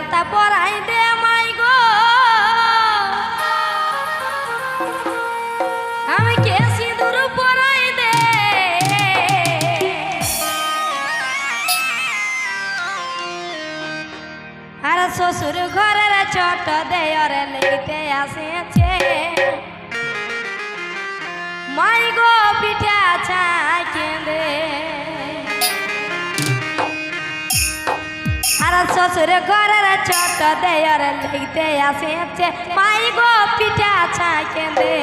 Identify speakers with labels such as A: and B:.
A: আলতা পরাই দে মাই গো। আমি কে সিঁদুর পরাই দে। আর শ্বশুর ঘরের ছোট দেয়র লইতে আসেছে মাই গো পিঠা শ্বশুর ঘরের ছোট দেয়র লিখতে আসেছে মাই গো পিঠা ছাই কেঁদে।